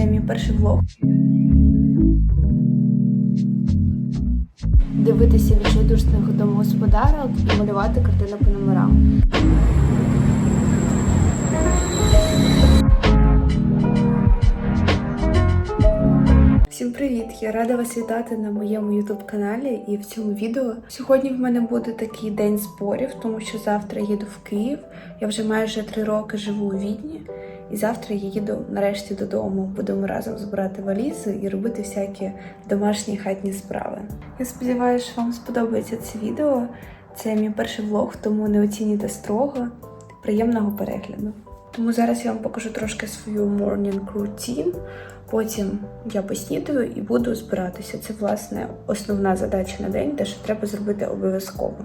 Це мій перший влог. Дивитися відчайдушних домогосподарок і малювати картини по номерам. Всім привіт! Я рада вас вітати на моєму youtube каналі і в цьому відео. Сьогодні в мене буде такий день зборів, тому що завтра їду в Київ. Я вже майже три роки живу у Відні, і завтра я їду нарешті додому. Будемо разом збирати валізи і робити всякі домашні хатні справи. Я сподіваюся, що вам сподобається це відео. Це мій перший влог, тому не оцінюйте строго. Приємного перегляду. Тому зараз я вам покажу трошки свою morning routine. Потім я поснідаю і буду збиратися. Це власне основна задача на день, те, що треба зробити обов'язково.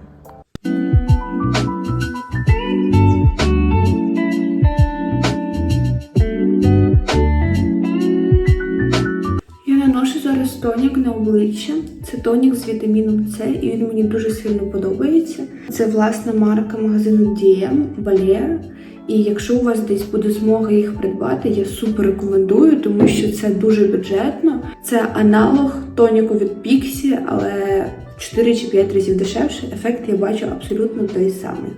Тонік на обличчя. Це тонік з вітаміном С, і він мені дуже сильно подобається. Це власна марка магазину DM Balea. І якщо у вас десь буде змога їх придбати, я супер рекомендую, тому що це дуже бюджетно. Це аналог тоніку від Pixie, але 4 чи 5 разів дешевше. Ефект я бачу абсолютно той самий.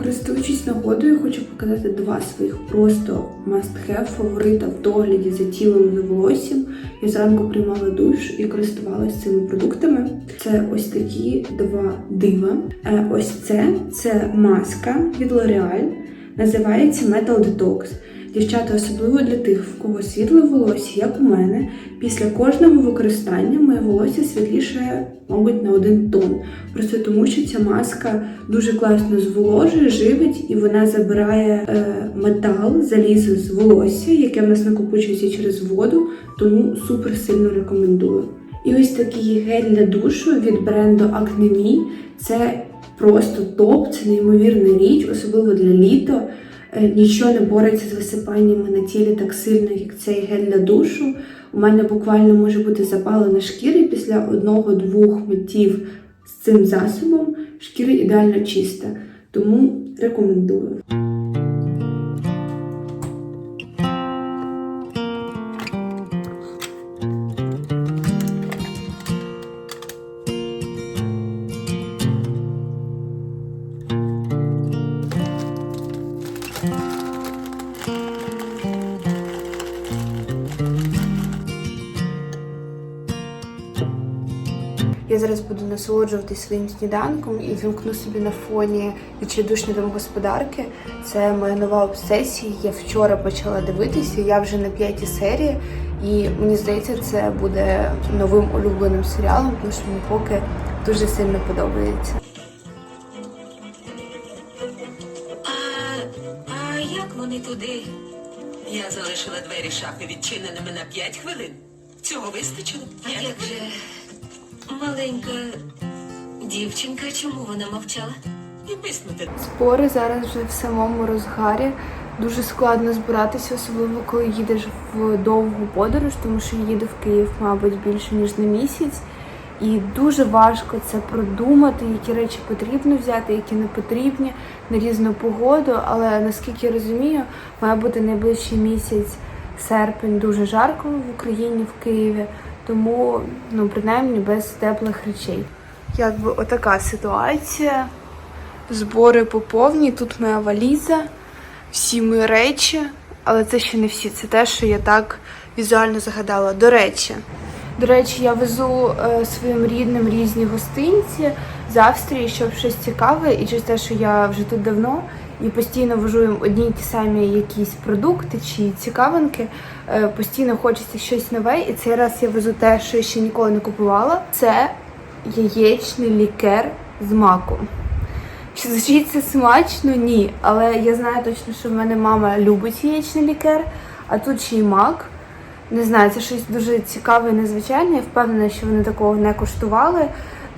Користуючись нагодою, хочу показати два своїх просто must-have фаворита в догляді за тілом і волоссям. Я зранку приймала душ і користувалася цими продуктами. Це ось такі два дива. Е, Ось це це маска від L'Oreal. Називається Metal Detox. Дівчата, особливо для тих, в кого світле волосся, як у мене, після кожного використання моє волосся світліше, мабуть, на один тон. Просто тому, що ця маска дуже класно зволожує, живить і вона забирає е, метал, залізо з волосся, яке в нас накопичується через воду, тому супер сильно рекомендую. І ось такий гель для душу від бренду Acne Це просто топ, це неймовірна річ, особливо для літа. Е, Нічого не бореться з висипаннями на тілі так сильно, як цей гель для душу. У мене буквально може бути запалена шкіра після одного-двох миттів з цим засобом шкіра ідеально чиста. Тому рекомендую. Зараз буду насолоджуватись своїм сніданком і вімкну собі на фоні відчайдушні домогосподарки. Це моя нова обсесія. Я вчора почала дивитися. Я вже на п'ятій серії, і мені здається, це буде новим улюбленим серіалом, тому що мені поки дуже сильно подобається. А, а як вони туди? Я залишила двері шафи відчиненими на 5 хвилин. Цього вистачило? А Я як же маленька дівчинка, чому вона мовчала? і виснути. Спори зараз вже в самому розгарі. Дуже складно збиратися, особливо коли їдеш в довгу подорож, тому що їду в Київ, мабуть, більше ніж на місяць. І дуже важко це продумати, які речі потрібно взяти, які не потрібні на різну погоду. Але наскільки я розумію, має бути найближчий місяць серпень дуже жарко в Україні, в Києві, тому ну принаймні без теплих речей. Якби отака ситуація. Збори поповні. Тут моя валіза, всі мої речі, але це ще не всі. Це те, що я так візуально загадала. До речі, до речі, я везу е, своїм рідним різні гостинці з Австрії, щоб щось цікаве, і через те, що я вже тут давно і постійно вожу їм одні й ті самі якісь продукти чи цікавинки. е, Постійно хочеться щось нове, і цей раз я везу те, що я ще ніколи не купувала. Це яєчний лікер з маком. Чи звучить це смачно? Ні. Але я знаю точно, що в мене мама любить яєчний лікер, а тут ще й мак. Не знаю, це щось дуже цікаве і незвичайне. Я впевнена, що вони такого не коштували.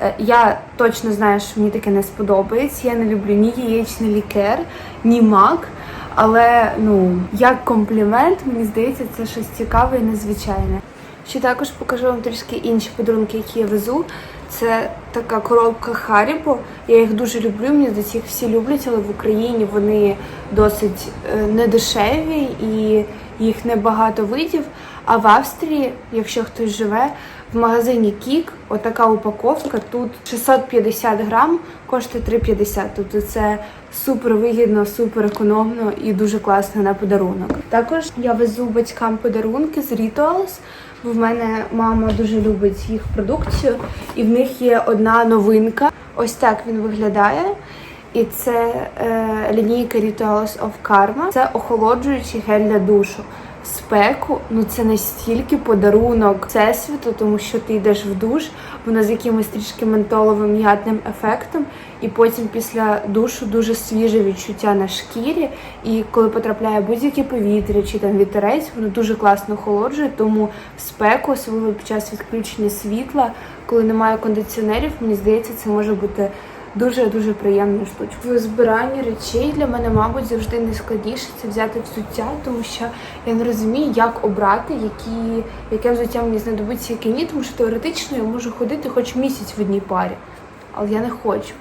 Е, Я точно знаю, що мені таке не сподобається. Я не люблю ні яєчний лікер, ні мак. Але ну, як комплімент, мені здається, це щось цікаве і незвичайне. Ще також покажу вам трішки інші подарунки, які я везу. Це така коробка Харібо. Я їх дуже люблю. Мені здається, їх всі люблять, але в Україні вони досить е, недешеві і їх небагато видів. А в Австрії, якщо хтось живе, в магазині Кік отака упаковка. Тут 650 грам, коштує 3,50. Тобто це супер вигідно, супер економно і дуже класно на подарунок. Також я везу батькам подарунки з Rituals, бо в мене мама дуже любить їх продукцію, і в них є одна новинка. Ось так він виглядає. І це е, лінійка Rituals of Karma. Це охолоджуючий гель для душу. Спеку, ну це настільки подарунок всесвіту, тому що ти йдеш в душ, воно з якимось трішки ментоловим м'ятним ефектом, і потім після душу дуже свіже відчуття на шкірі. І коли потрапляє будь-яке повітря чи там вітерець, воно дуже класно охолоджує. Тому спеку, особливо під час відключення світла, коли немає кондиціонерів, мені здається, це може бути дуже дуже приємна штучка. В збиранні речей для мене, мабуть, завжди найскладніше це взяти взуття, тому що я не розумію, як обрати, які, яке взуття мені знадобиться, яке ні, тому що теоретично я можу ходити хоч місяць в одній парі, але я не хочу.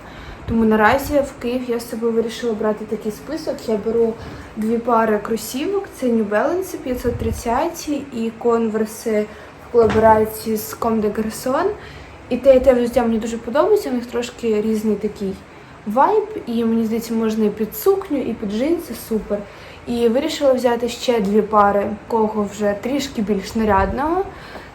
Тому наразі в Київ я з собою вирішила брати такий список. Я беру дві пари кросівок: це New Balance 530 і конверси в колаборації з Comme des Garçons. І те, і те взуття мені дуже подобається, у них трошки різний такий вайб, і мені здається, можна і під сукню, і під джинси, супер. І вирішила взяти ще дві пари, кого вже трішки більш нарядного.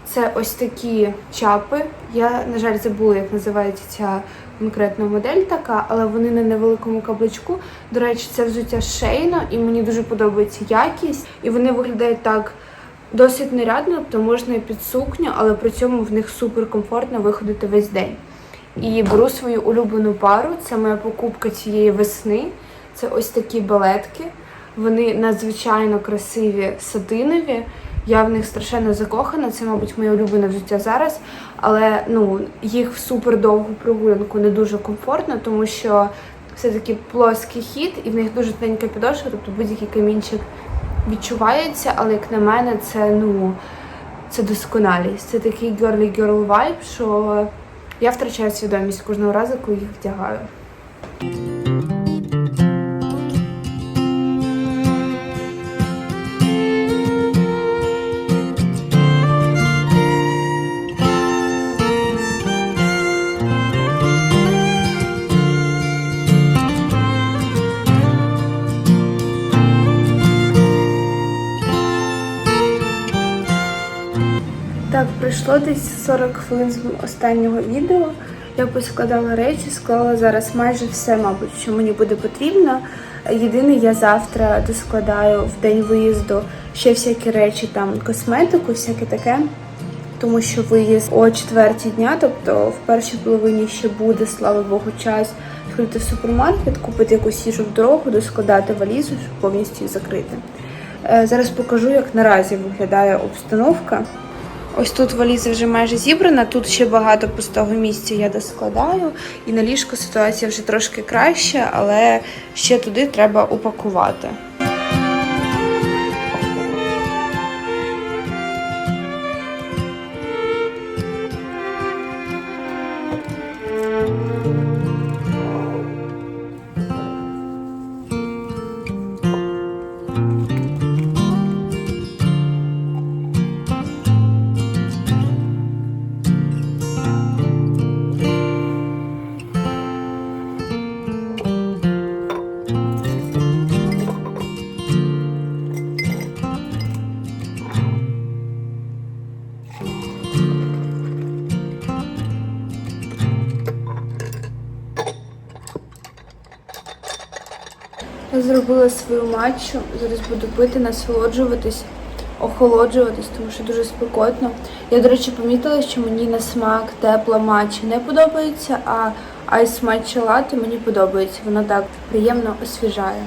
Це ось такі чапи. Я, на жаль, забула, як називається ця конкретна модель така, але вони на невеликому каблучку. До речі, це взуття шейно, і мені дуже подобається якість. І вони виглядають так досить нарядно, тобто можна і під сукню, але при цьому в них супер комфортно виходити весь день. І беру свою улюблену пару. Це моя покупка цієї весни. Це ось такі балетки. Вони надзвичайно красиві, сатинові. Я в них страшенно закохана. Це, мабуть, моє улюблене взуття зараз. Але ну, їх в супер довгу прогулянку не дуже комфортно, тому що все-таки плоский хід, і в них дуже тоненька підошва, тобто будь-який камінчик відчувається, але як на мене, це ну це досконалість. Це такий girly girl vibe, що я втрачаю свідомість кожного разу, коли їх вдягаю. Так, пройшло десь 40 хвилин з останнього відео. Я поскладала речі, склала зараз майже все, мабуть, що мені буде потрібно. Єдине, я завтра доскладаю в день виїзду ще всякі речі, там косметику, всяке таке. Тому що виїзд о четвертій дня, тобто в першій половині ще буде, слава Богу, час сходити в супермаркет, купити якусь їжу в дорогу, доскладати валізу, щоб повністю закрити. Е, Зараз покажу, як наразі виглядає обстановка. Ось тут валіза вже майже зібрана, тут ще багато пустого місця я доскладаю. І на ліжку ситуація вже трошки краща, але ще туди треба упакувати. Зробила свою матчу, зараз буду пити, насолоджуватись, охолоджуватись, тому що дуже спекотно. Я, до речі, помітила, що мені на смак тепла матча не подобається, а айс матча лати мені подобається. Воно так приємно освіжає.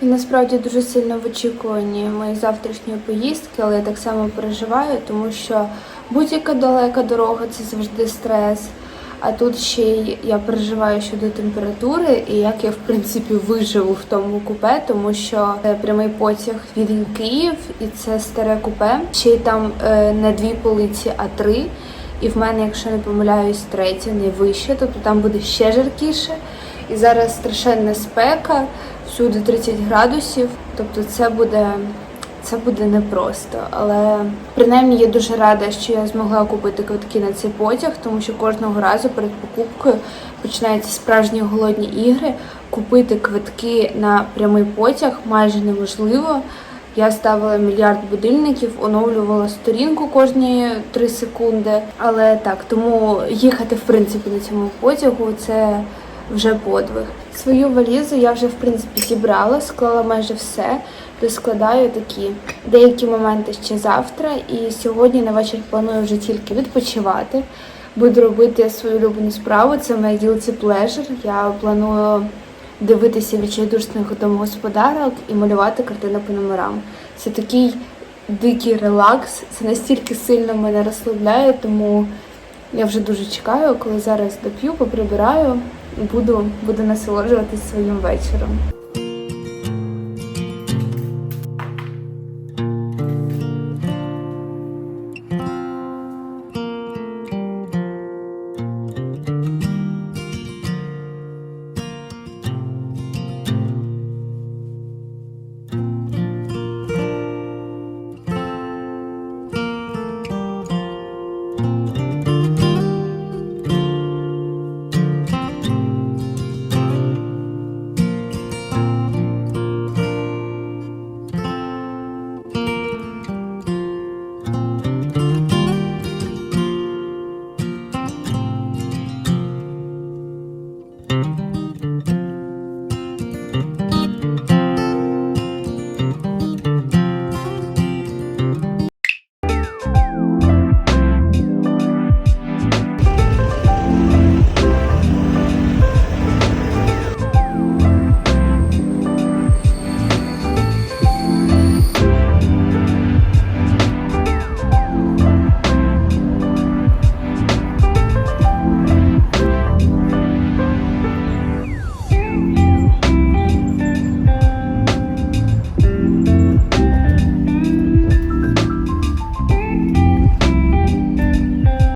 Я насправді дуже сильно в очікуванні моєї завтрашньої поїздки, але я так само переживаю, тому що будь-яка далека дорога це завжди стрес. А тут ще й я переживаю щодо температури і як я в принципі виживу в тому купе, тому що прямий потяг від Київ, і це старе купе. Ще й там не дві полиці, а три. І в мене, якщо не помиляюсь, третя, найвище, тобто там буде ще жаркіше. І зараз страшенна спека, всюди 30 градусів. Тобто це буде це буде непросто, але принаймні я дуже рада, що я змогла купити квитки на цей потяг, тому що кожного разу перед покупкою починаються справжні голодні ігри. Купити квитки на прямий потяг майже неможливо. Я ставила мільярд будильників, оновлювала сторінку кожні 3 секунди. Але так, тому їхати в принципі на цьому потягу це вже подвиг. Свою валізу я вже в принципі зібрала, склала майже все. Доскладаю такі деякі моменти ще завтра. І сьогодні на вечір планую вже тільки відпочивати. Буду робити свою улюблену справу. Це моя guilty pleasure. Я планую дивитися відчайдушних домогосподарок і малювати картини по номерам. Це такий дикий релакс. Це настільки сильно мене розслабляє, тому я вже дуже чекаю, коли зараз доп'ю, поприбираю буду, буду насолоджуватись своїм вечором.